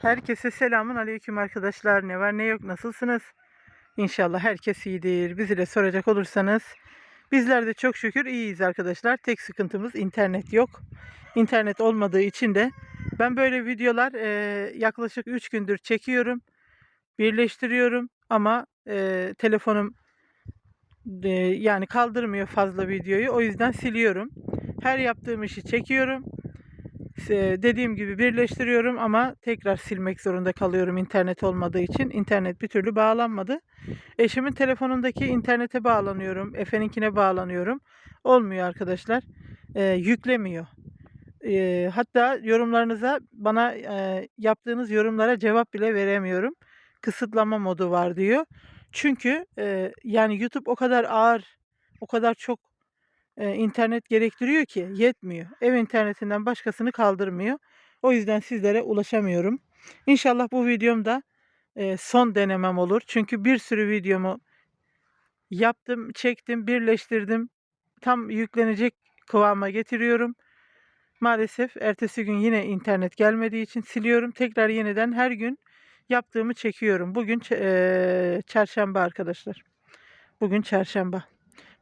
Herkese selamun aleyküm arkadaşlar. Ne var ne yok nasılsınız? İnşallah herkes iyidir. Bizi de soracak olursanız bizler de çok şükür iyiyiz arkadaşlar. Tek sıkıntımız internet yok. İnternet olmadığı için de ben böyle videolar e, yaklaşık 3 gündür çekiyorum. Birleştiriyorum ama e, telefonum e, yani kaldırmıyor fazla videoyu. O yüzden siliyorum. Her yaptığım işi çekiyorum. Dediğim gibi birleştiriyorum ama tekrar silmek zorunda kalıyorum internet olmadığı için. İnternet bir türlü bağlanmadı. Eşimin telefonundaki internete bağlanıyorum. Efe'ninkine bağlanıyorum. Olmuyor arkadaşlar. E, yüklemiyor. E, hatta yorumlarınıza bana e, yaptığınız yorumlara cevap bile veremiyorum. Kısıtlama modu var diyor. Çünkü e, yani YouTube o kadar ağır, o kadar çok e, internet gerektiriyor ki yetmiyor. Ev internetinden başkasını kaldırmıyor. O yüzden sizlere ulaşamıyorum. İnşallah bu videomda e, son denemem olur. Çünkü bir sürü videomu yaptım, çektim, birleştirdim. Tam yüklenecek kıvama getiriyorum. Maalesef ertesi gün yine internet gelmediği için siliyorum. Tekrar yeniden her gün yaptığımı çekiyorum. Bugün e, çarşamba arkadaşlar. Bugün çarşamba.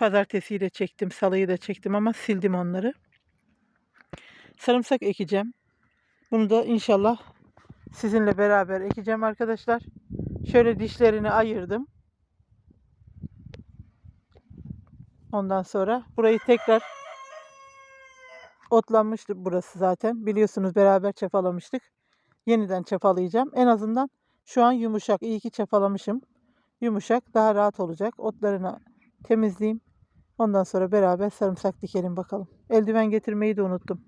Pazartesiyi de çektim, salıyı da çektim ama sildim onları. Sarımsak ekeceğim. Bunu da inşallah sizinle beraber ekeceğim arkadaşlar. Şöyle dişlerini ayırdım. Ondan sonra burayı tekrar otlanmıştı burası zaten. Biliyorsunuz beraber çapalamıştık. Yeniden çapalayacağım. En azından şu an yumuşak. İyi ki çapalamışım. Yumuşak daha rahat olacak. Otlarını temizleyeyim. Ondan sonra beraber sarımsak dikelim bakalım. Eldiven getirmeyi de unuttum.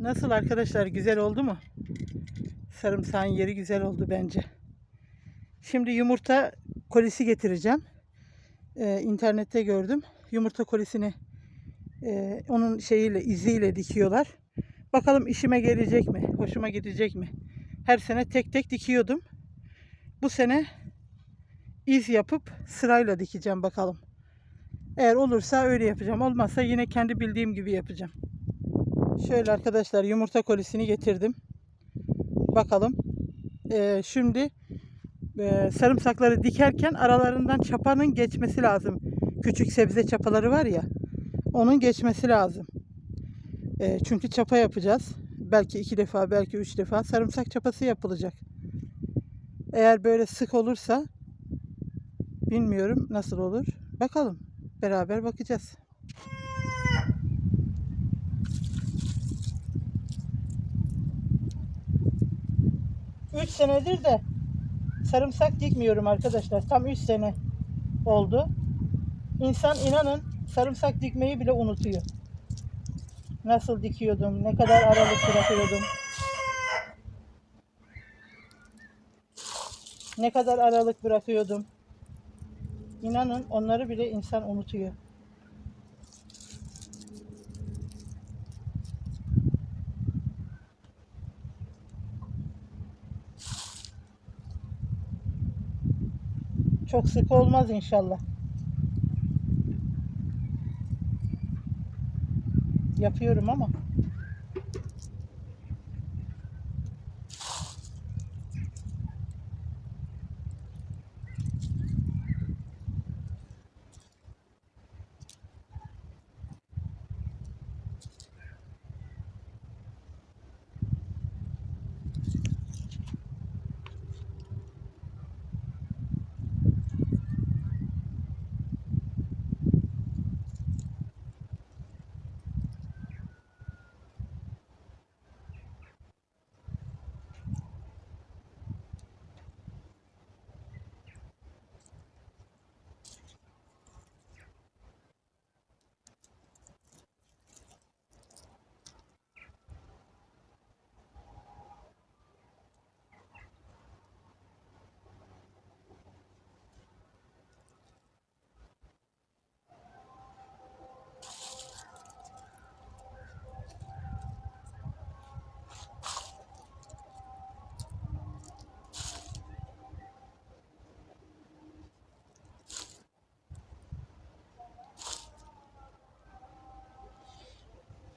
Nasıl arkadaşlar güzel oldu mu? Sarımsağın yeri güzel oldu bence. Şimdi yumurta kolisi getireceğim. Ee, internette gördüm. Yumurta kolisini e, onun şeyiyle iziyle dikiyorlar. Bakalım işime gelecek mi? Hoşuma gidecek mi? Her sene tek tek dikiyordum. Bu sene iz yapıp sırayla dikeceğim bakalım. Eğer olursa öyle yapacağım. Olmazsa yine kendi bildiğim gibi yapacağım. Şöyle arkadaşlar yumurta kolisini getirdim. Bakalım. Ee, şimdi e, sarımsakları dikerken aralarından çapanın geçmesi lazım. Küçük sebze çapaları var ya. Onun geçmesi lazım. E, çünkü çapa yapacağız. Belki iki defa, belki üç defa sarımsak çapası yapılacak. Eğer böyle sık olursa bilmiyorum nasıl olur. Bakalım. Beraber bakacağız. Üç senedir de sarımsak dikmiyorum arkadaşlar. Tam üç sene oldu. İnsan inanın sarımsak dikmeyi bile unutuyor. Nasıl dikiyordum, ne kadar aralık bırakıyordum. Ne kadar aralık bırakıyordum. İnanın onları bile insan unutuyor. Çok sık olmaz inşallah. Yapıyorum ama.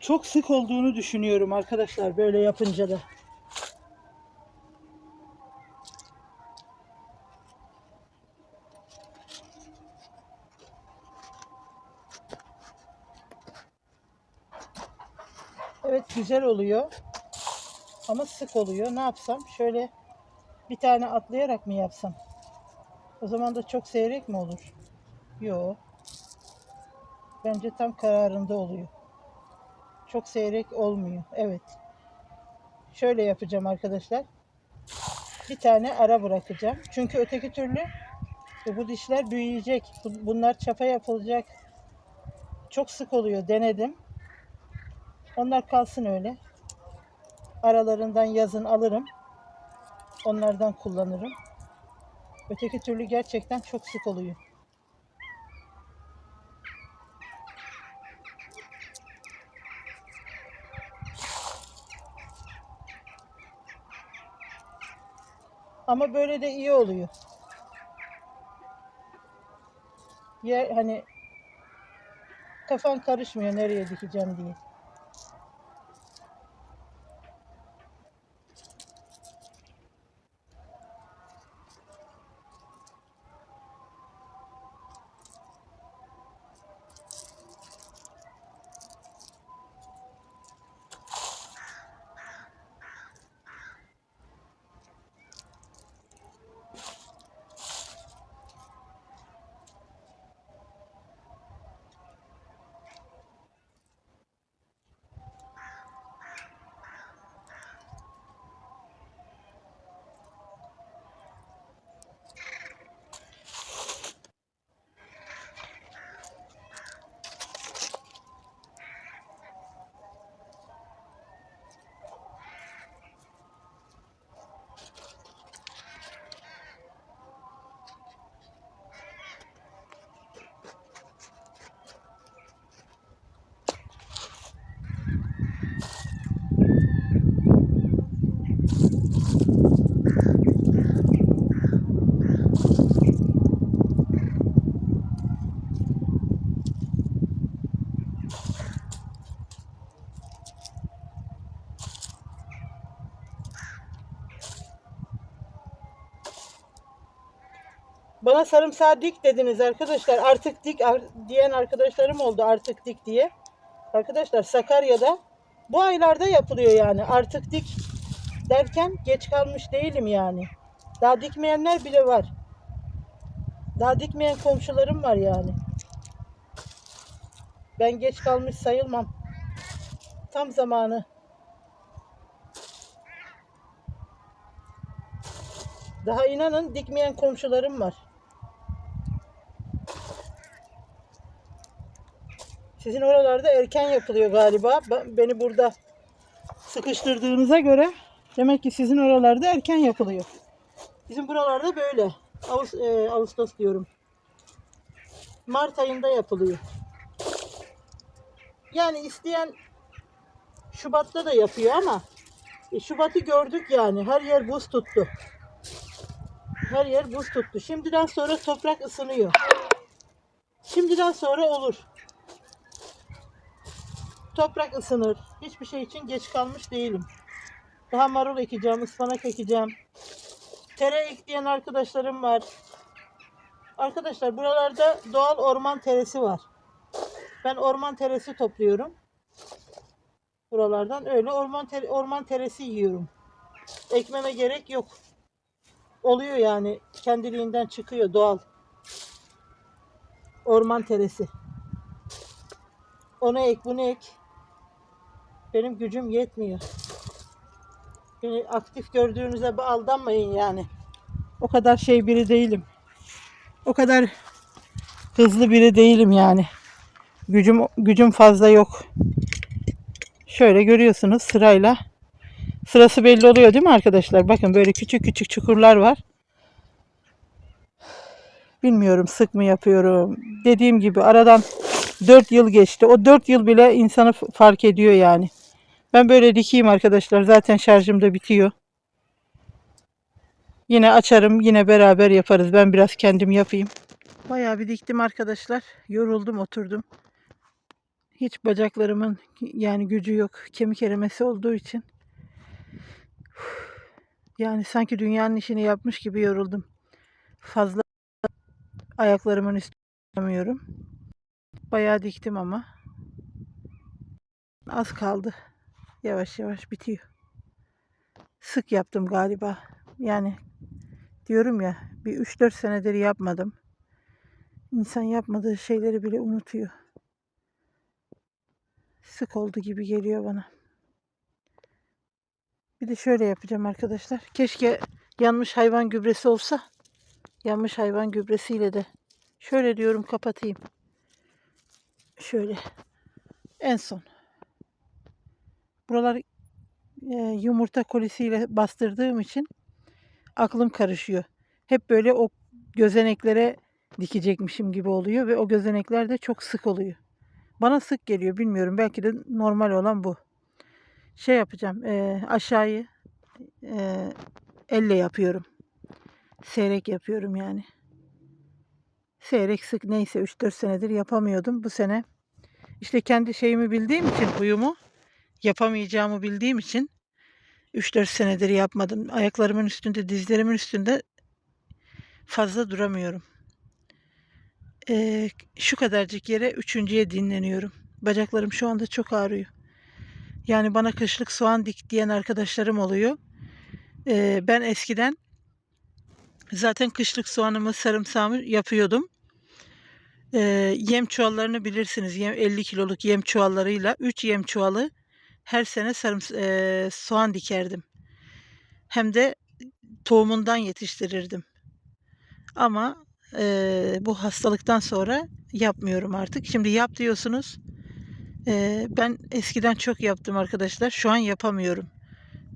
Çok sık olduğunu düşünüyorum arkadaşlar böyle yapınca da. Evet güzel oluyor. Ama sık oluyor. Ne yapsam? Şöyle bir tane atlayarak mı yapsam? O zaman da çok seyrek mi olur? Yok. Bence tam kararında oluyor. Çok seyrek olmuyor. Evet. Şöyle yapacağım arkadaşlar. Bir tane ara bırakacağım. Çünkü öteki türlü bu dişler büyüyecek. Bu- Bunlar çapa yapılacak. Çok sık oluyor. Denedim. Onlar kalsın öyle. Aralarından yazın alırım. Onlardan kullanırım. Öteki türlü gerçekten çok sık oluyor. Ama böyle de iyi oluyor. Ya hani kafan karışmıyor nereye dikeceğim diye. Bana sarımsağı dik dediniz arkadaşlar. Artık dik ar- diyen arkadaşlarım oldu artık dik diye. Arkadaşlar Sakarya'da bu aylarda yapılıyor yani. Artık dik derken geç kalmış değilim yani. Daha dikmeyenler bile var. Daha dikmeyen komşularım var yani. Ben geç kalmış sayılmam. Tam zamanı. Daha inanın dikmeyen komşularım var. Sizin oralarda erken yapılıyor galiba. Ben- Beni burada sıkıştırdığınıza göre demek ki sizin oralarda erken yapılıyor. Bizim buralarda böyle. Ağustos, Ağustos diyorum. Mart ayında yapılıyor. Yani isteyen Şubat'ta da yapıyor ama e, Şubat'ı gördük yani. Her yer buz tuttu. Her yer buz tuttu. Şimdiden sonra toprak ısınıyor. Şimdiden sonra olur. Toprak ısınır. Hiçbir şey için geç kalmış değilim. Daha marul ekeceğim, ıspanak ekeceğim. Tere ekleyen arkadaşlarım var. Arkadaşlar buralarda doğal orman teresi var. Ben orman teresi topluyorum. Buralardan öyle orman ter- orman teresi yiyorum. Ekmeme gerek yok. Oluyor yani kendiliğinden çıkıyor doğal. Orman teresi. Onu ek bunu ek. Benim gücüm yetmiyor. Beni aktif gördüğünüze aldanmayın yani. O kadar şey biri değilim. O kadar hızlı biri değilim yani. Gücüm gücüm fazla yok. Şöyle görüyorsunuz sırayla. Sırası belli oluyor değil mi arkadaşlar? Bakın böyle küçük küçük çukurlar var. Bilmiyorum sık mı yapıyorum. Dediğim gibi aradan 4 yıl geçti. O 4 yıl bile insanı fark ediyor yani. Ben böyle dikeyim arkadaşlar. Zaten şarjım da bitiyor. Yine açarım. Yine beraber yaparız. Ben biraz kendim yapayım. Bayağı bir diktim arkadaşlar. Yoruldum oturdum. Hiç bacaklarımın yani gücü yok. Kemik erimesi olduğu için. Yani sanki dünyanın işini yapmış gibi yoruldum. Fazla ayaklarımın üstüne. Bayağı diktim ama. Az kaldı. Yavaş yavaş bitiyor. Sık yaptım galiba. Yani diyorum ya bir 3-4 senedir yapmadım. İnsan yapmadığı şeyleri bile unutuyor. Sık oldu gibi geliyor bana. Bir de şöyle yapacağım arkadaşlar. Keşke yanmış hayvan gübresi olsa. Yanmış hayvan gübresiyle de şöyle diyorum kapatayım. Şöyle. En son. Buralar e, yumurta kolisiyle bastırdığım için aklım karışıyor. Hep böyle o gözeneklere dikecekmişim gibi oluyor ve o gözenekler de çok sık oluyor. Bana sık geliyor bilmiyorum. Belki de normal olan bu. Şey yapacağım. e, aşağıyı e, elle yapıyorum. Seyrek yapıyorum yani. Seyrek sık neyse 3-4 senedir yapamıyordum. Bu sene işte kendi şeyimi bildiğim için huyumu yapamayacağımı bildiğim için 3-4 senedir yapmadım. Ayaklarımın üstünde, dizlerimin üstünde fazla duramıyorum. Ee, şu kadarcık yere üçüncüye dinleniyorum. Bacaklarım şu anda çok ağrıyor. Yani bana kışlık soğan dik diyen arkadaşlarım oluyor. Ee, ben eskiden zaten kışlık soğanımı, sarımsağımı yapıyordum. Ee, yem çuvallarını bilirsiniz. Yem, 50 kiloluk yem çuvallarıyla 3 yem çuvalı her sene sarım, eee, soğan dikerdim. Hem de tohumundan yetiştirirdim. Ama eee, bu hastalıktan sonra yapmıyorum artık. Şimdi yap diyorsunuz. Eee, ben eskiden çok yaptım arkadaşlar. Şu an yapamıyorum.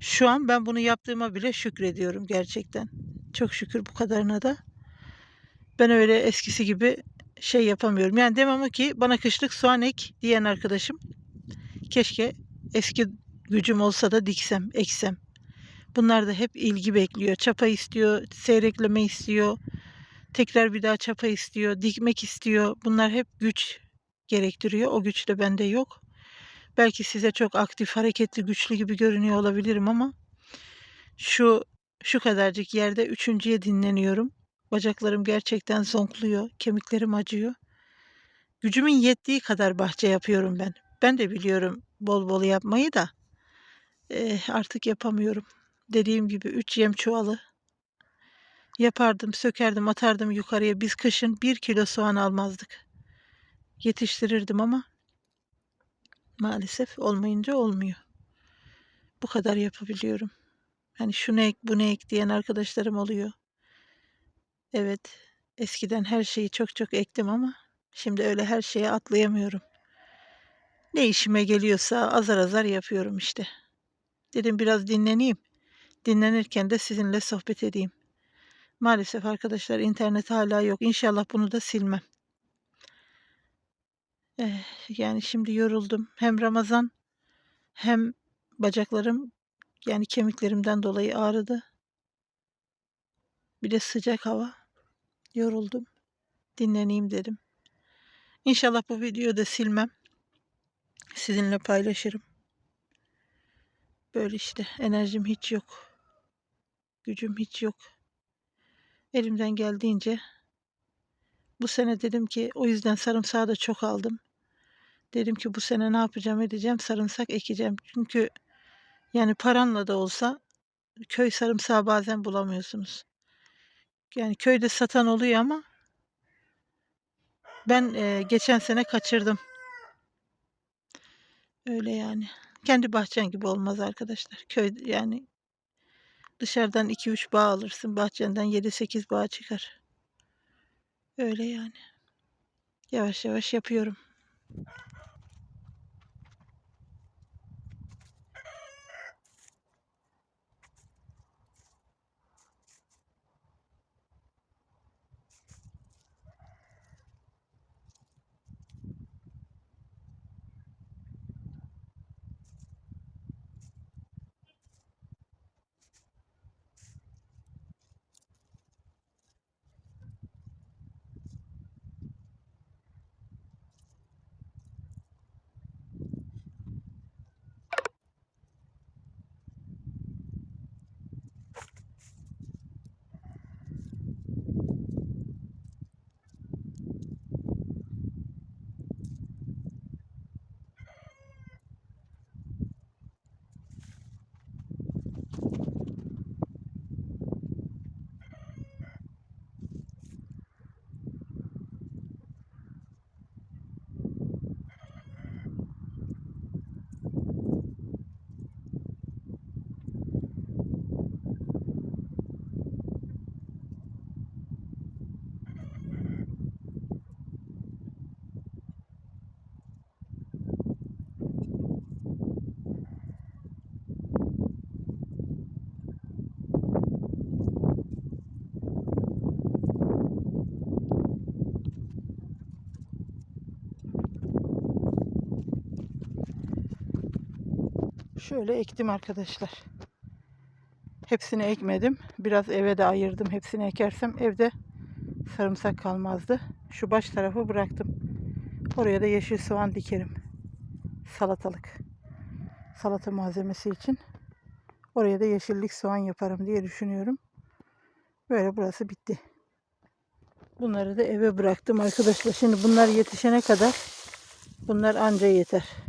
Şu an ben bunu yaptığıma bile şükrediyorum gerçekten. Çok şükür bu kadarına da. Ben öyle eskisi gibi şey yapamıyorum. Yani demem ki bana kışlık soğan ek diyen arkadaşım keşke eski gücüm olsa da diksem, eksem. Bunlar da hep ilgi bekliyor. Çapa istiyor, seyrekleme istiyor. Tekrar bir daha çapa istiyor, dikmek istiyor. Bunlar hep güç gerektiriyor. O güç de bende yok. Belki size çok aktif, hareketli, güçlü gibi görünüyor olabilirim ama şu şu kadarcık yerde üçüncüye dinleniyorum. Bacaklarım gerçekten zonkluyor. Kemiklerim acıyor. Gücümün yettiği kadar bahçe yapıyorum ben. Ben de biliyorum bol bol yapmayı da eh, artık yapamıyorum. Dediğim gibi 3 yem çuvalı yapardım, sökerdim, atardım yukarıya. Biz kışın 1 kilo soğan almazdık. Yetiştirirdim ama maalesef olmayınca olmuyor. Bu kadar yapabiliyorum. Hani şunu ek, bunu ek diyen arkadaşlarım oluyor. Evet, eskiden her şeyi çok çok ektim ama şimdi öyle her şeye atlayamıyorum. Ne işime geliyorsa azar azar yapıyorum işte. Dedim biraz dinleneyim. Dinlenirken de sizinle sohbet edeyim. Maalesef arkadaşlar internet hala yok. İnşallah bunu da silmem. Eh, yani şimdi yoruldum. Hem Ramazan hem bacaklarım yani kemiklerimden dolayı ağrıdı. Bir de sıcak hava. Yoruldum. Dinleneyim dedim. İnşallah bu videoyu da silmem. Sizinle paylaşırım. Böyle işte enerjim hiç yok. Gücüm hiç yok. Elimden geldiğince bu sene dedim ki o yüzden sarımsağı da çok aldım. Dedim ki bu sene ne yapacağım edeceğim sarımsak ekeceğim. Çünkü yani paranla da olsa köy sarımsağı bazen bulamıyorsunuz. Yani köyde satan oluyor ama ben e, geçen sene kaçırdım. Öyle yani. Kendi bahçen gibi olmaz arkadaşlar. Köy yani dışarıdan 2-3 bağ alırsın. Bahçenden 7-8 bağ çıkar. Öyle yani. Yavaş yavaş yapıyorum. Şöyle ektim arkadaşlar. Hepsini ekmedim. Biraz eve de ayırdım. Hepsini ekersem evde sarımsak kalmazdı. Şu baş tarafı bıraktım. Oraya da yeşil soğan dikerim. Salatalık. Salata malzemesi için. Oraya da yeşillik soğan yaparım diye düşünüyorum. Böyle burası bitti. Bunları da eve bıraktım arkadaşlar. Şimdi bunlar yetişene kadar bunlar anca yeter.